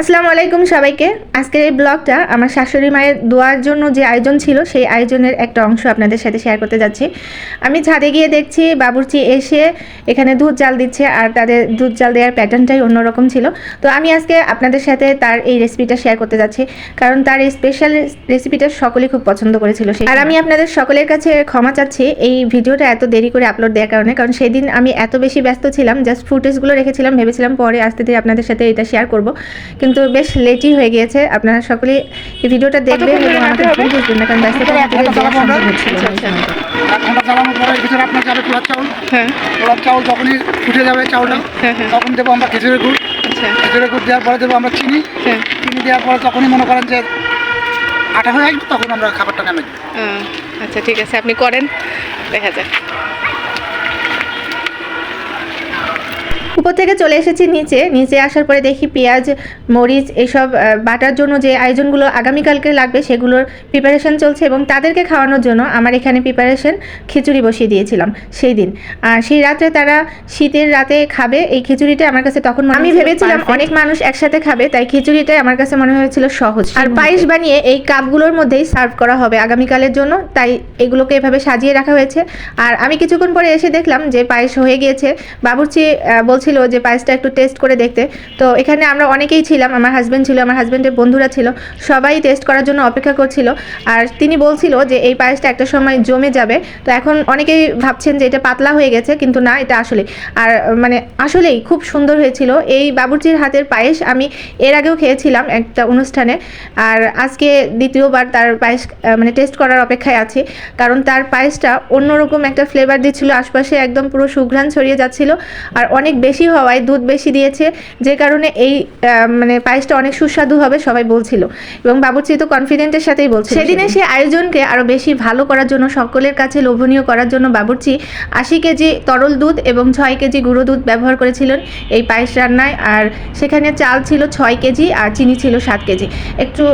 আসসালামু আলাইকুম সবাইকে। আজকের এই ব্লগটা আমার শাশুড়ি মায়ের দোয়ার জন্য যে আয়োজন ছিল সেই আয়োজনের একটা অংশ আপনাদের সাথে শেয়ার করতে যাচ্ছি। আমি ছাদে গিয়ে দেখছি বাবুর্চি এসে এখানে দুধ জাল দিচ্ছে আর তাদের দুধ জাল দেওয়ার প্যাটার্নটাই অন্যরকম ছিল। তো আমি আজকে আপনাদের সাথে তার এই রেসিপিটা শেয়ার করতে যাচ্ছি কারণ তার এই স্পেশাল রেসিপিটা সকলেই খুব পছন্দ করেছিল সেই আর আমি আপনাদের সকলের কাছে ক্ষমা চাচ্ছি এই ভিডিওটা এত দেরি করে আপলোড দেওয়ার কারণে কারণ সেদিন আমি এত বেশি ব্যস্ত ছিলাম জাস্ট ফুটেজগুলো রেখেছিলাম ভেবেছিলাম পরে আস্তে ধীরে আপনাদের সাথে এটা শেয়ার করব। কিন্তু বেশ লেটই হয়ে গিয়েছে। আপনারা সকলেই এই ভিডিওটা দেখবেন এবং আমাকে ভুল বুঝবেন না কারণ মধ্যে দিয়ে দেওয়া সম্ভব হচ্ছিল ঘণ্টা চালানোর পরে ভিতরে আপনার যাবে পোলার চাউল। হ্যাঁ। পোলার চাউল যখনই ফুটে যাবে চাউলটা হ্যাঁ, হ্যাঁ। তখন দেবো আমরা খেজুরের গুড়। আচ্ছা। খেজুরের গুড় দেওয়ার পরে দেবো আমরা চিনি। হ্যাঁ। চিনি দেওয়ার পরে তখনই মনে করেন যে আটা হয়ে আসবে তখন আমরা খাবারটা নামে আচ্ছা ঠিক আছে। আপনি করেন দেখা যাক। উপর থেকে চলে এসেছি নিচে। নিচে আসার পরে দেখি পেঁয়াজ মরিচ এসব বাটার জন্য যে আয়োজনগুলো আগামীকালকে লাগবে সেগুলোর প্রিপারেশন চলছে এবং তাদেরকে খাওয়ানোর জন্য আমার এখানে প্রিপারেশন খিচুড়ি বসিয়ে দিয়েছিলাম সেই দিন। আর সেই রাত্রে তারা শীতের রাতে খাবে এই খিচুড়িটা আমার কাছে তখন আমি ভেবেছিলাম অনেক মানুষ একসাথে খাবে তাই খিচুড়িটাই আমার কাছে মনে হয়েছিল সহজ। আর পায়েস বানিয়ে এই কাপগুলোর মধ্যেই সার্ভ করা হবে আগামীকালের জন্য তাই এগুলোকে এভাবে সাজিয়ে রাখা হয়েছে। আর আমি কিছুক্ষণ পরে এসে দেখলাম যে পায়েস হয়ে গিয়েছে। বাবুর্চি আহ, বলছিল যে পায়েসটা একটু টেস্ট করে দেখতে। তো এখানে আমরা অনেকেই ছিলাম, আমার হাজব্যান্ড ছিল, আমার হাজব্যান্ডের বন্ধুরা ছিল, সবাই টেস্ট করার জন্য অপেক্ষা করছিল। আর তিনি বলছিল যে এই পায়েসটা একটা সময় জমে যাবে। তো এখন অনেকেই ভাবছেন যে এটা পাতলা হয়ে গেছে, কিন্তু না, এটা আসলে আর মানে আসলেই খুব সুন্দর হয়েছিল। এই বাবুর্চির হাতের পায়েস আমি এর আগেও খেয়েছিলাম একটা অনুষ্ঠানে। আর আজকে দ্বিতীয়বার তার পায়েস মানে টেস্ট করার অপেক্ষায় আছি। কারণ তার পায়েসটা অন্যরকম একটা ফ্লেভার দিচ্ছিল, আশপাশে একদম পুরো সুঘ্রাণ ছড়িয়ে যাচ্ছিল। আর অনেক বেশি হওয়ায়, দুধ বেশি দিয়েছে, যে কারণে এই মানে পায়েসটা অনেক সুস্বাদু হবে সবাই বলছিল। এবং বাবুর্চি তো কনফিডেন্টের সাথেই বলছে সেদিনে। সে আয়োজনকে আরও বেশি ভালো করার জন্য, সকলের কাছে লোভনীয় করার জন্য বাবুর্চি আশি কেজি তরল দুধ এবং ছয় কেজি গুঁড়ো দুধ ব্যবহার করেছিলেন এই পায়েস রান্নায়। আর সেখানে চাল ছিল ছয় কেজি আর চিনি ছিল সাত কেজি। একটু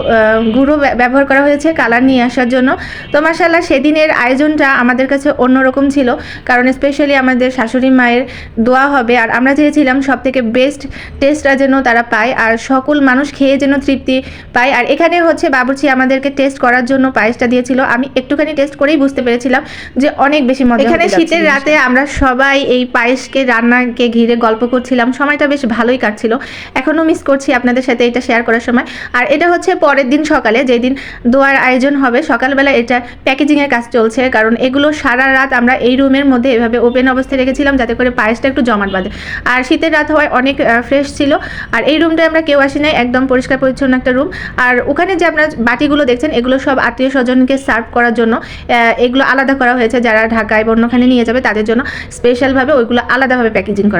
গুঁড়ো ব্যবহার করা হয়েছে কালার নিয়ে আসার জন্য। তো মাসাল্লাহ সেদিনের আয়োজনটা আমাদের কাছে অন্যরকম ছিল। কারণ স্পেশালি আমাদের শাশুড়ি মায়ের দোয়া হবে। আর আমরা চেয়েছিলাম সব থেকে বেস্ট টেস্টটা যেন তারা পায় আর সকল মানুষ খেয়ে যেন তৃপ্তি পায়। আর এখানে হচ্ছে বাবুর্চি আমাদেরকে টেস্ট করার জন্য পায়েসটা দিয়েছিল। আমি একটুখানি টেস্ট করেই বুঝতে পেরেছিলাম যে অনেক বেশি মজা এখানে শীতের রাতে আমরা সবাই এই পায়েসকে রান্নাকে ঘিরে গল্প করছিলাম। সময়টা বেশ ভালোই কাটছিল। এখনও মিস করছি আপনাদের সাথে এটা শেয়ার করার সময়। আর এটা হচ্ছে পরের দিন সকালে যেদিন দোয়ার আয়োজন হবে সকালবেলা এটা প্যাকেজিংয়ের কাজ চলছে। কারণ এগুলো সারা রাত আমরা এই রুমের মধ্যে এভাবে ওপেন অবস্থায় রেখেছিলাম যাতে করে পায়েসটা একটু জমাট বাঁধে। আর শীতের রাত হওয়ায় অনেক ফ্রেশ ছিল। আর এই রুমটায় আমরা কেউ আসি নাই, একদম পরিষ্কার পরিচ্ছন্ন একটা রুম আর ওখানে যে আপনার বাটিগুলো দেখছেন, এগুলো সব আত্মীয় স্বজনকে সার্ভ করার জন্য এগুলো আলাদা করা হয়েছে। যারা ঢাকায় বা অন্যখানে নিয়ে যাবে, তাদের জন্য স্পেশালভাবে ওইগুলো আলাদাভাবে প্যাকেজিং করা